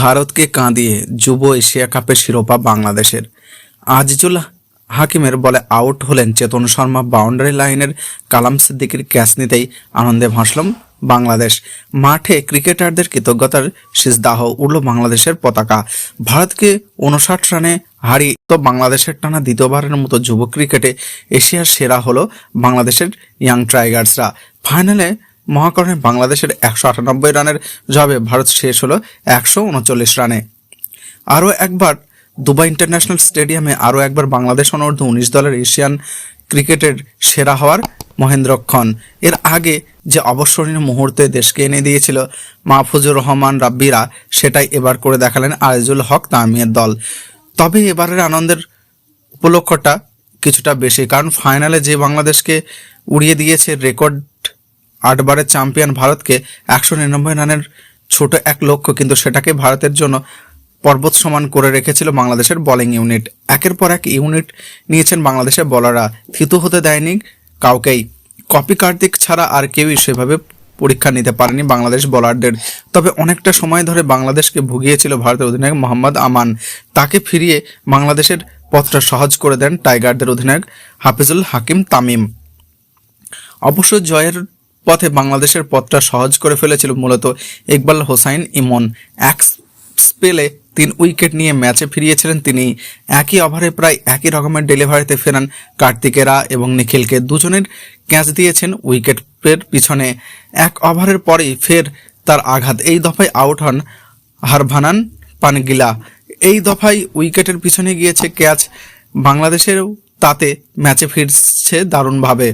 ভারতকে কাঁদিয়ে যুব এশিয়া কাপের শিরোপা বাংলাদেশের। আজিজুল হাকিমের বলে আউট হলেন চেতন শর্মা। বাউন্ডারি লাইনের কালাম সিদ্দিকির ক্যাচ নিতেই আনন্দে ভাসলাম বাংলাদেশ। মাঠে ক্রিকেটারদের কৃতজ্ঞতার সিজদাহ উড়ল বাংলাদেশের পতাকা। ভারতকে উনষাট রানে হারিয়ে তো বাংলাদেশের টানা দ্বিতীয়বারের মতো যুব ক্রিকেটে এশিয়ার সেরা হলো বাংলাদেশের ইয়াং টাইগার্সরা। ফাইনালে মহাকরণে বাংলাদেশের একশো আটানব্বই রানের জবে ভারত শেষ হলো একশো উনচল্লিশ রানে। আরও একবার, দুবাই ইন্টারন্যাশনাল স্টেডিয়ামে আরও একবার বাংলাদেশ অনূর্ধ্ব উনিশ দলের এশিয়ান ক্রিকেটের সেরা হওয়ার মহেন্দ্রক্ষণ এর আগে যে অবসরণীয় মুহূর্তে দেশকে এনে দিয়েছিল মাহফুজুর রহমান রাব্বিরা, সেটাই এবার করে দেখালেন আরেজুল হক তামিমের দল। তবে এবারের আনন্দের উপলক্ষটা কিছুটা বেশি, কারণ ফাইনালে যে বাংলাদেশকে উড়িয়ে দিয়েছে রেকর্ড আটবারের চ্যাম্পিয়ন ভারতকে একশো নিরানব্বই রানের ছোট এক লক্ষ্য, কিন্তু সেটাকে ভারতের জন্য পর্বত সমান করে রেখেছিল বাংলাদেশের বোলিং ইউনিট একের পর এক ইউনিট নিয়েছেন বাংলাদেশের বলাররা থিতু হতে দেয়নি কাউকেই। কপি কার্তিক ছাড়া আর কেউই সেভাবে পরীক্ষা নিতে পারেনি বাংলাদেশ বোলারদের তবে অনেকটা সময় ধরে বাংলাদেশকে ভুগিয়েছিল ভারতের অধিনায়ক মোহাম্মদ আমান। তাকে ফিরিয়ে বাংলাদেশের পথটা সহজ করে দেন টাইগারদের অধিনায়ক হাফিজুল হাকিম তামিম। অবশ্য জয়ের পথে বাংলাদেশের পথটা সহজ করে ফেলেছিল মূলত ইকবাল হোসাইন ইমন। এক স্পেলে তিন উইকেট নিয়ে ম্যাচে ফিরিয়েছিলেন তিনি। একই ওভারে প্রায় একই রকমের ডেলিভারিতে ফেরান কার্তিকেরা এবং নিখিলকে। দুজনের ক্যাচ দিয়েছেন উইকেটের পিছনে। এক ওভারের পরেই ফের তার আঘাত। এই দফায় আউট হন হারভানান পানগিলা। এই দফায় উইকেটের পিছনে গিয়েছে ক্যাচ। বাংলাদেশেরও তাতে ম্যাচে ফিরছে দারুণভাবে।